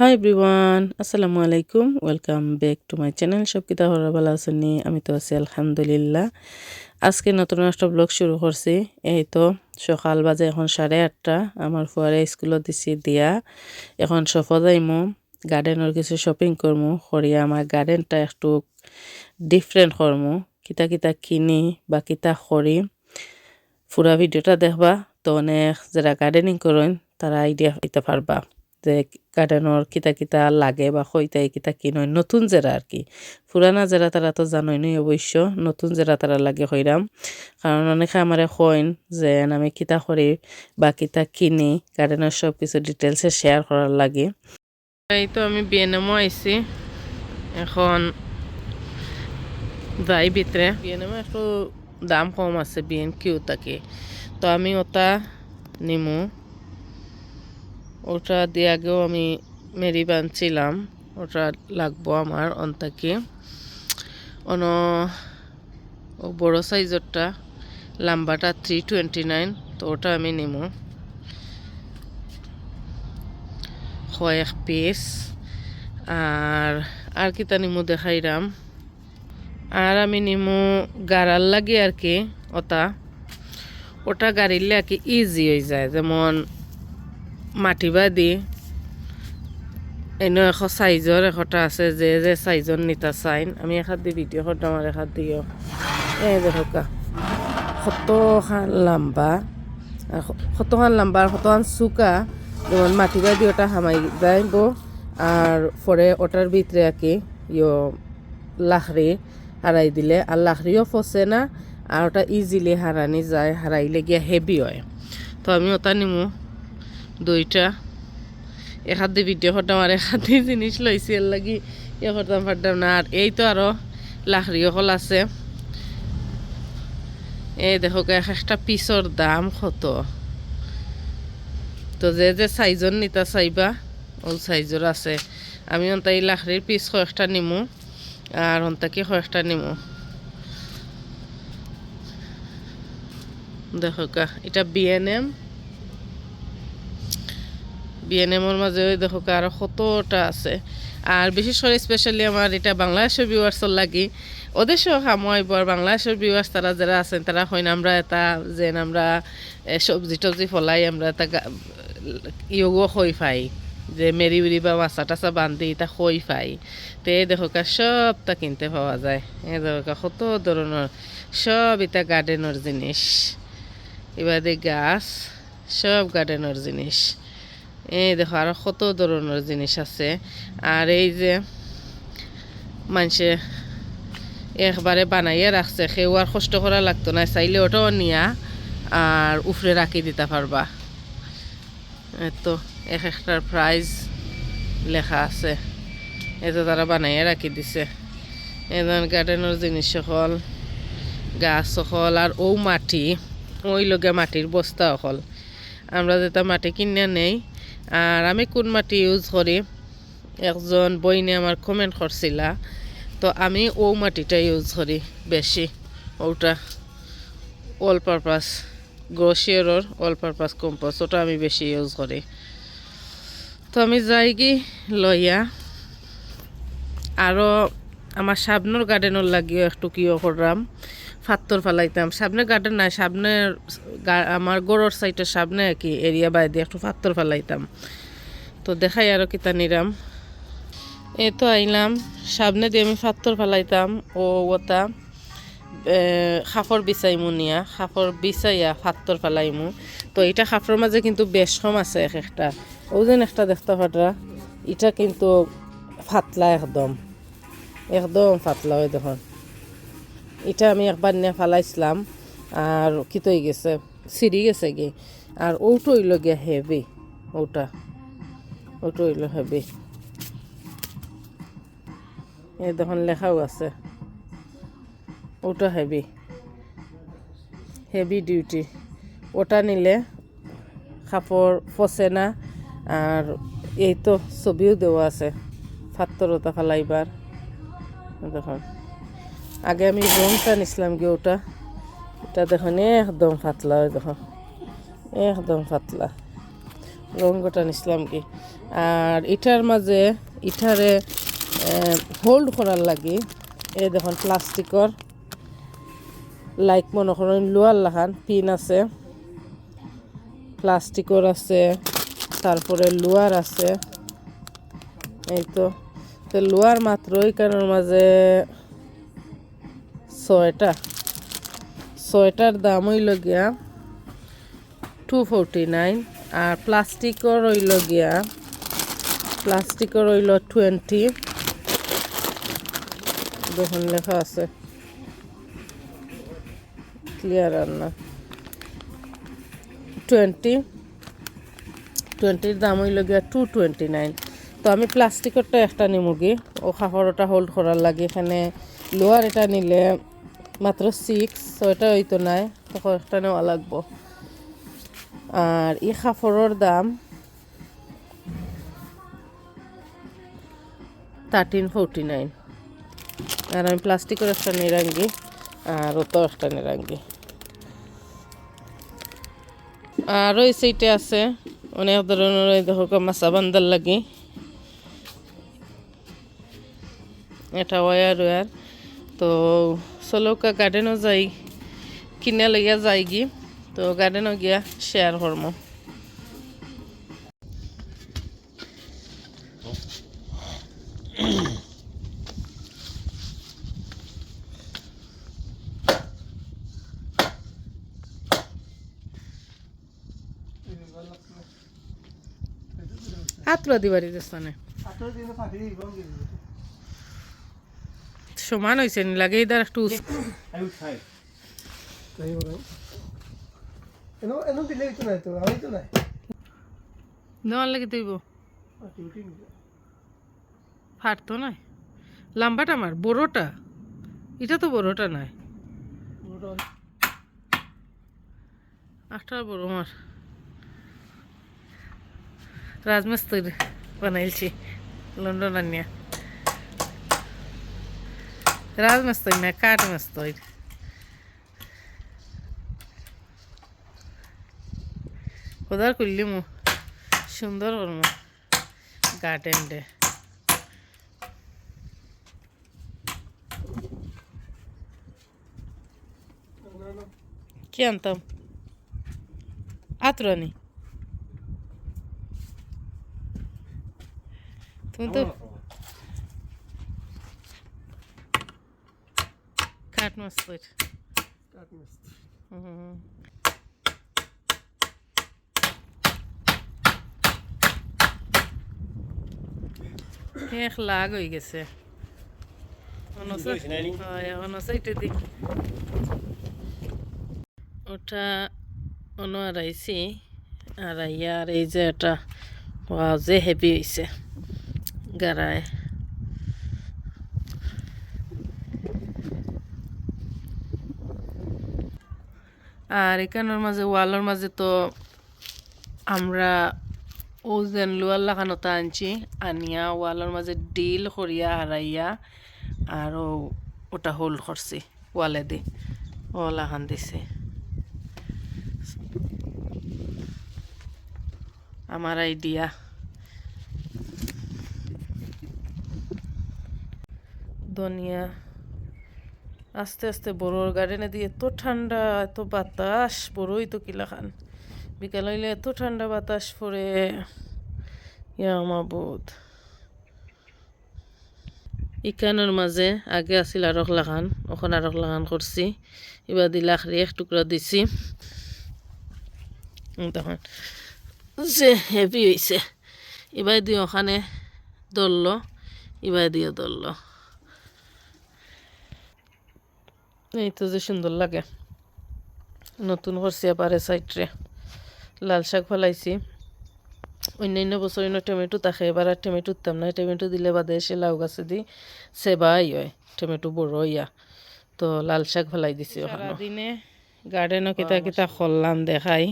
High everyone আসসালামু আলাইকুম welcome back to my channel সব কিতা হরা ভালো আছেন নি? আমি তো আছি, আলহামদুলিল্লাহ। আজকে নতুন একটা ব্লগ শুরু করছি। এই তো, সকাল বাজে এখন সাড়ে আটটা। আমার ফুয়ারে স্কুলত দিছি দিয়া। এখন সফা যাইমু। গার্ডেনের কিছু শপিং করমু। করিয়া আমার গার্ডেনটা একটু ডিফারেন্ট করমু। কিতা কিতা কিনি বা কিতা করি। পুরা ভিডিওটা দেখবা। তো অনেক যারা গার্ডেনিং করেন, তারা আইডিয়া হইতে পারবা। যে গার্ডেনের কিতা কিতা লাগে বা হইতাই কিতা কিনয় নতুন জেরা আর কি। পুরানা জেরা তারা তো জানোই নই অবশ্য নতুন জেরা তারা লাগে হইরাম কারণ অনেকে আমারে কইন যে আমি কিতা করি বা কিতা কিনি গার্ডেনের সব কিছু ডিটেলসে শেয়ার করার লাগে। এই তো আমি বিএনএমও আইছি, এখন যাই ভিতরে বিএনএমও একটু দাম কম আছে বিএন কিউ তাকে। তো আমি ওটা নিমু। ওটা দিয়ে আগেও আমি মেরি বানছিলাম। ওটা লাগবো আমার অন্তাকে। অন, ও বড়ো সাইজরটা, লাম্বাটা থ্রি টোয়েন্টি নাইন তো ওটা আমি নিমু। কয়েক পিস আর আর কিতা নিমু দেখাইরাম। আর আমি নিমু গাড়ার লাগে আর কি, ওটা। ওটা গাড়িলে আর কি ইজি হয়ে যায়। যেমন মাটি বাদি এনে এশ সাইজর একটা আছে, যে যে সাইজর নিতা চাইন। আমি এখান দি ভিডিও করতাম আর এখান দিও। এ দেখা কতখান লম্বা। আর কতখান লম্বা আর কতখান চুকা। যেমন মাটি বাদি ওটা হামাই যাইব আর পরে ওটার ভিতরে আর কি ইয় লাখড়ি হারাই দিলে। আর লাখড়িও ফসে না। আর ওটা ইজিলি হারানি যায় হারাইলে গিয়া হেভি হয়। তো আমি ওটা নিমু। দুইটা। হাত দিয়ে ভিডিও করতাম আর হাত দিয়ে জিনিস লইছি এর লাগি ইয়ে করতাম পারতাম না। আর এই তো আরও লাখড়ি হল আছে। এই দেখো এক একটা পিসর দাম কত? তো যে যে সাইজর নিতা চাইবা ওল সাইজর আছে। আমি অন্তা এই লাখড়ির পিস কয়েকটা নিমু আর অন্তাকে কয়েকটা নিমু। দেখো এটা বিএনএম বিএনএমর মাঝে ওই দেখো আরও কতটা আছে। আর বিশেষ করে স্পেশালি আমার এটা বাংলাদেশের ভিউয়ার্সর লাগি ওদের সহ সময় বর বাংলাদেশের ভিউয়ার্স তারা যারা আছেন তারা হইন আমরা এটা যে আমরা সবজি টবজি ফলাই আমরা এটা ইয়োগো হই পাই, যে মেরি উরি বা মাছা টাছা বান্ধি এটা হই পাই। তো দেখো সবটা কিনতে পাওয়া যায়। এই দেখো কত ধরনের সব এটা গার্ডেনের জিনিস। এবারে গাছ, সব গার্ডেনের জিনিস। এই দেখো আরও কত ধরনের জিনিস আছে। আর এই যে মানুষে একবারে বানাইয়া রাখছে, সেও আর কষ্ট করা লাগতো না, চাইলে ওটাও নিয়া আর উফরে রাখি দিতে পারবা। তো এক একটার প্রাইজ লেখা আছে এতো তারা বানাইয়া রাখি দিছে। এজন গার্ডেনের জিনিস সকল গাছ সকল আর ও মাটি, ওই লগে মাটির বস্তা সকল আমরা যেটা মাটি কিনে নেই আর আমি কোন মাটি ইউজ করি? একজন বইনে আমার কমেন্ট করছিলা, তো আমি ও মাটিটা ইউজ করি বেশি। ওটা অল পারপাস গ্রোশিয়ারর অল পারপাস কম্পোস্ট ওটা আমি বেশি ইউজ করি। তো আমি যাই কি লইয়া আরও আমার সাবনুর গার্ডেনের লাগিও একটু কিও করলাম। ফাত্তর ফালাইতাম। সামনে গার্ডেন নাই সামনে আমার গড়র সাইডের সামনে আর কি এরিয়া বাইরে একটু ফাত্তর ফালাইতাম। তো দেখাই আরও কিতা নিরাম। এই তো আইলাম, সামনে দিয়ে আমি ফাত্তর ফালাইতাম, ও ওটা খাফর বিচাইমু নিয়া খাফর বিচাইয়া ফাত্তর ফালাইমু। তো এটা খাফর মাঝে কিন্তু বেশ কম আছে এক একটা। ও যেন একটা দেখতে পাটা এটা কিন্তু ফাতলা একদম একদম ফাতলা হয় দেখুন। এটা আমি একবার নিয়ে ফালাইছিলাম, আর কি তৈ গেছে সিঁড়ি গেছে কি আর ওটো হইল গিয়া হেভি, ওটা। ওটো হইল হেভি। এই দেখুন, লেখাও আছে। ওটা হেভি। Heavy duty. ওটা নিলে কাপড় ফসে না, আর এই তো ছবিও দেওয়া আছে, ফাত্তরতা ফালাইবার। দেখুন। আগে আমি রংটা নিছিলাম গিয়ে ওটা। এটা দেখুন একদম পাতলা ওই দেখুন একদম পাতলা। রঙটা নিছিলাম কি। আর ইটার মাঝে, ইটারে হোল্ড করার লাগি। এই দেখুন প্লাস্টিকর লাইক মনে করেন লোয়ার লাখান পিন আছে। প্লাস্টিকর আছে। তারপরে লোয়ার আছে। এই তো। লোয়ার মাত্র এখানের মাঝে ছয়টা ছয়টার দাম হইল গিয়া টু ফোরটি নাইন আর প্লাস্টিকর রইল গিয়া, প্লাস্টিকর রইল টোয়েন্টি দেখুন লেখা আছে। ক্লিয়ার না। টোয়েন্টি টোয়েন্টির দাম হইল গিয়া টু টোয়েন্টি নাইন তো আমি প্লাস্টিকেরটা একটা নিমুগি ও কাপড়টা হোল্ড করার লাগে। এখানে লোয়ার এটা নিলে মাত্র সিক্স ছয়টা হইতো নাই, তখন একটা নেওয়া লাগবো। আর এই কাপড়ের দাম থার্টিন ফোরটি নাইন আর আমি প্লাস্টিকের একটা নিরাঙ্গি, আর ওতো একটা নিরাঙ্গি। আর ওই সেইটা আছে, অনেক ধরনের ওই দেখো, মাছা বান্দার লাগি। এটা ওয়ার ওয়ার তো চলৌকা গার্ডেনও যাই কিনে লইয়া যাই গি তো গার্ডেনও গিয়া শেয়ার করব আত্রা দিবারি স্থানে সমান হয়েছে লাগে ইদার একটু ফাটতো নাই লাম্বাটা আমার, বড়টা। এটা তো বড়টা নাই। একটা বড় আমার। রাজমিস্ত্রি বানাইছি, লন্ডন আনিয়া। রাজমিস্ত্রি না কাঠ মিস্ত্রি ওদার করলি মু সুন্দর করব গার্ডেন ডে কি আনতাম আতরানি তুমি তো কাঠ মাছ হুম এক লাগ হয়ে গেছে ওটা অন আড়াইছি আর এই যে এটা ওয়া যে হেভি হয়েছে গাড়ায় আর এখানের মাঝে, ওয়ালের মাঝে তো আমরা ও যেন লোয়ার লাগানোটা আনছি, আনিয়া ওয়ালের মাঝে ডিল করিয়া হারাইয়া আর ও- ওটা হোল্ড করছি, ওয়ালে দি ও লাগান দিছে। আমার আইডিয়া। ধনিয়া আস্তে আস্তে বড়োর গার্ডেনে দিয়ে এত ঠান্ডা, এত বাতাস, বড়োই তো কিলা খান বিকাল হইলে এত ঠান্ডা বাতাস পড়ে। ইয়া ইকানোর মাঝে আগে আছিল আরক লাগান ওখান আরক লাগান করছি। এবার দি লাখরি এক টুকরা দিছি। তখন যে হেভি হয়েছে এবার দিয়ে ওখানে ধরলো, এবার দিয়ে ধরলো। এই তো যে সুন্দর লাগে। নতুন করছি আবার সাইডে লাল শাক ফলাইছি। অন্যান্য বছর অন্য টমেটো থাকে এবার আর টমেটো উঠতাম না। টমেটো দিলে বাদে এসে লাউ গাছে দিই। সেবাই হয় টমেটো বড় ইয়া। তো লাল শাক ফেলাই দিছি সারাদিনে গার্ডেনও কিতা কিতা করলাম দেখাই।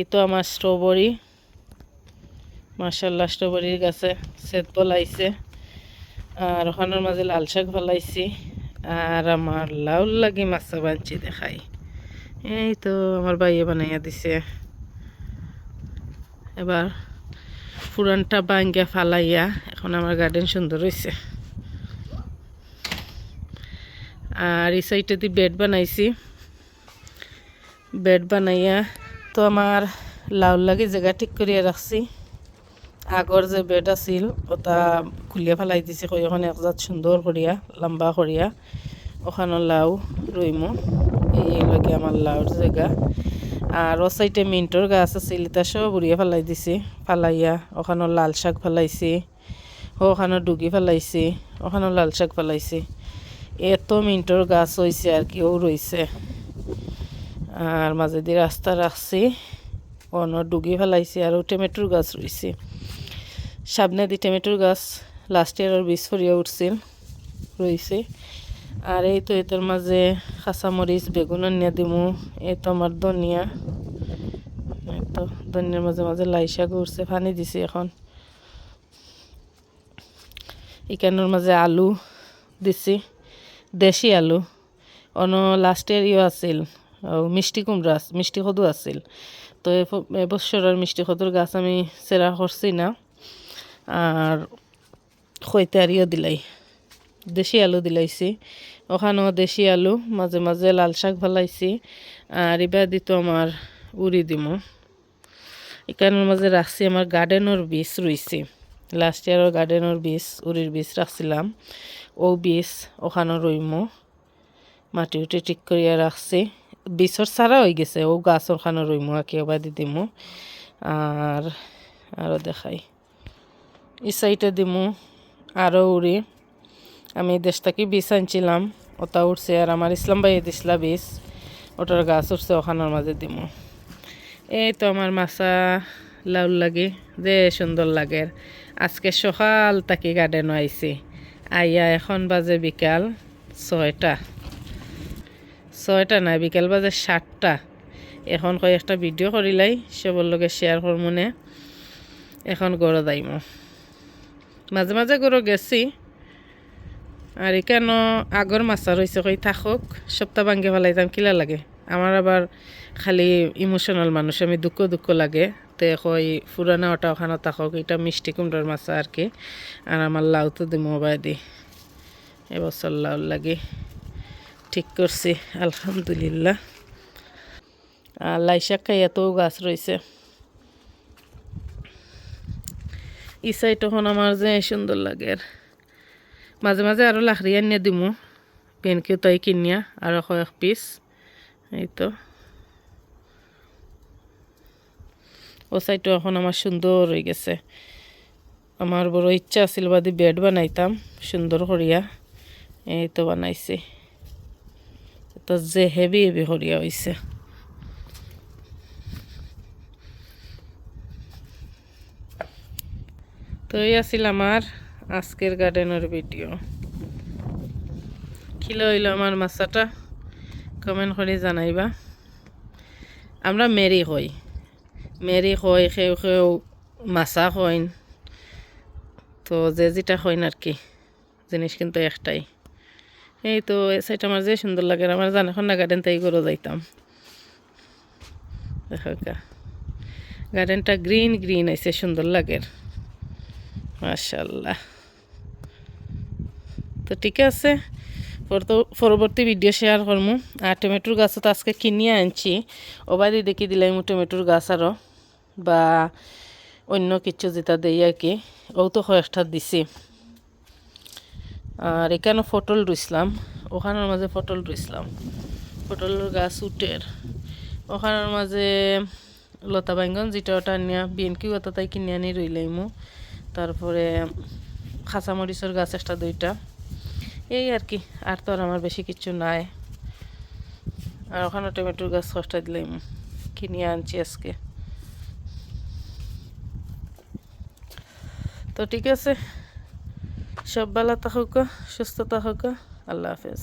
ই তো আমার স্ট্রবেরি মার্শাল্লাহ স্ট্রবেরির গাছে সেত ফলাইছে। আর ওখানের মাঝে লাল শাক ফলাইছি। আর আমার লাউ লাগি মাছা বানছি দেখাই। এই তো আমার বাইয়ে বানাইয়া দিছে। এবার পুরানটা বাঙ্গিয়া ফালাইয়া এখন আমার গার্ডেন সুন্দর হয়েছে আর এই সাইডে দিয়ে বেড বানাইছি। বেড বানাইয়া তো আমার লাউ লাগি জায়গা ঠিক করিয়া রাখছি। আগর যে বেড আছিল, ওটা খুলিয়া ফেলাই দিছি কই ওখানে একজাত সুন্দর করিয়া লম্বা করিয়া ওখানে লাউ রইমু এই লগে আমার লাউর জায়গা আর ও সাইডে গাছ আছিল, এটা সব উড়িয়ে ফেলাই দিছি, ফালাইয়া ওখানে লাল শাক ফেলাইছি ওখানে ডুগি ফেলাইছি ওখানে লাল শাক ফেলাইছি এত মিন্টর গাছ হয়েছে আর কি, ও রয়েছে আর মাঝে দিয়ে রাস্তা রাখছি ডুগি ফেলাইছি আর টমেটোর গাছ রয়েছে সামনে দি টমেটোর গাছ লাস্ট ইয়ারের বীজ ফরিয়ে উঠছিল, রয়েছে। আর এই তো এটার মাঝে কাঁচামরিচ, বেগুন নিয়ে দিমু, এই তো আমার ধনিয়া তো ধনিয়ার মাঝে মাঝে লাই শাক উঠছে, পানি দিছি এখন। ইকানোর মাঝে আলু দিছি, দেশি আলু। অন লাস্টের ইয়ে আছিল মিষ্টি কুমড়া মিষ্টি সদু আছিল। তো এ- এবছর আর মিষ্টি কদুর গাছ আমি সেরা করছি না। আর খৈতে আরিও দিলাই, দেশি আলু দিলাইছি। ওখানেও দেশি আলু, মাঝে মাঝে লাল শাক ফেলাইছি আর এবার দিত আমার উড়ি দিমু। এখানের মাঝে রাখছি আমার গার্ডেনের বীজ রইছে। লাস্ট ইয়ারের গার্ডেনের বীজ, উড়ির বীজ রাখছিলাম। ও বীজ ওখানে রইমু। মাটি উঠে ঠিক করিয়া রাখছি। বীজর সারা হয়ে গেছে, ও গাছ ওখানে রইমু দি দিমু। আর আরও দেখাই। এই দিমু আরও উড়ি। আমি দেশ থেকে বীজ আনছিলাম, ওটা উঠছে আর আমার ইসলাম ভাই দিছিলা বীজ ওটার গাছ উঠছে ওখানের মাঝে দিমু। এই তো আমার মাছা লাউ লাগে, যে সুন্দর লাগে। আজকে সকাল তাকি গার্ডেন আইছি। আইয়া এখন বাজে বিকাল ছয়টা। ছয়টা না বিকাল বাজে সাতটা। এখন কয়েকটা ভিডিও করিলাই, সবর লগে শেয়ার করমনে এখন গড় দাইম। মাঝে মাঝে গড় গেছি। আর এখানো আগর মাছা রয়েছে কই থাকুক, সপ্তাহ ভাঙ্গে ফেলাইতাম কিলা লাগে? আমার আবার খালি ইমোশনাল মানুষ আমি দুঃখ দুঃখ লাগে। তে কই পুরানা ওটা ওখানে থাকক এটা মিষ্টি কুমড়ার মাছা আর কি? আর আমার লাউ তো দি মোবাইল দি। এবছর লাউ লাগে ঠিক করছি আলহামদুলিল্লাহ। আর লাই শাক খাই এত গাছ রয়েছে ই সাইড তখন আমার যে সুন্দর লাগে। আর মাঝে মাঝে আরও লাখড়ি আনিয়ে দিমু। পেনকেও তাই কিনিয়া আরও কয়েক পিস। এই তো। ও সাইডটা এখন আমার সুন্দর হয়ে গেছে। আমার বড় ইচ্ছা আছিল বাদি বেড বানাইতাম, সুন্দর করিয়া। এই তো বানাইছি। তো যে হেভি হেভি করিয়া হয়েছে তো এই আছিল আমার আজকের গার্ডেনের ভিডিও কিলো হইল আমার মাছাটা? কমেন্ট করে জানাইবা। আমরা মেরি হই মেরি হই সেও সেও মাছা হইন। তো যে যেটা হইন আর কি, জিনিস কিন্তু একটাই। এই তো সেটা আমার যে সুন্দর লাগে আমার জানা এখন না গার্ডেন তাই করে যাইতাম। দেখো গার্ডেনটা গ্রিন গ্রিন আইছে, সুন্দর লাগে মাশাল্লাহ তো ঠিক আছে পরবর্তী ভিডিও শেয়ার করমু। আর টমেটোর গাছ তো আজকে কিনিয়ে আনছি। ওবাদি দেখি দিলাম টমেটোর গাছ আরও বা অন্য কিছু যেটা দেই আর কি। ও তো কয়েকটা দিছি। আর এখানে পটল রুইছিলাম, ওখানের মাঝে পটল রুইছিলাম। পটলের গাছ উটের ওখানের মাঝে লতা বাইঙ্গন যেটা ওটা নিয়ে বিএনকিও ওটা তাই কিনে আনি রইলাইমু। তারপরে খাঁচামরিচের গাছ একটা দুইটা। এই আর কি, আর তো আর আমার বেশি কিছু নাই। আর ওখানে টমেটোর গাছ কষ্ট দিলাম, কিনে আনছি আজকে। তো ঠিক আছে, সব বেলা থাকুক সুস্থ থাকুক আল্লাহ হাফেজ।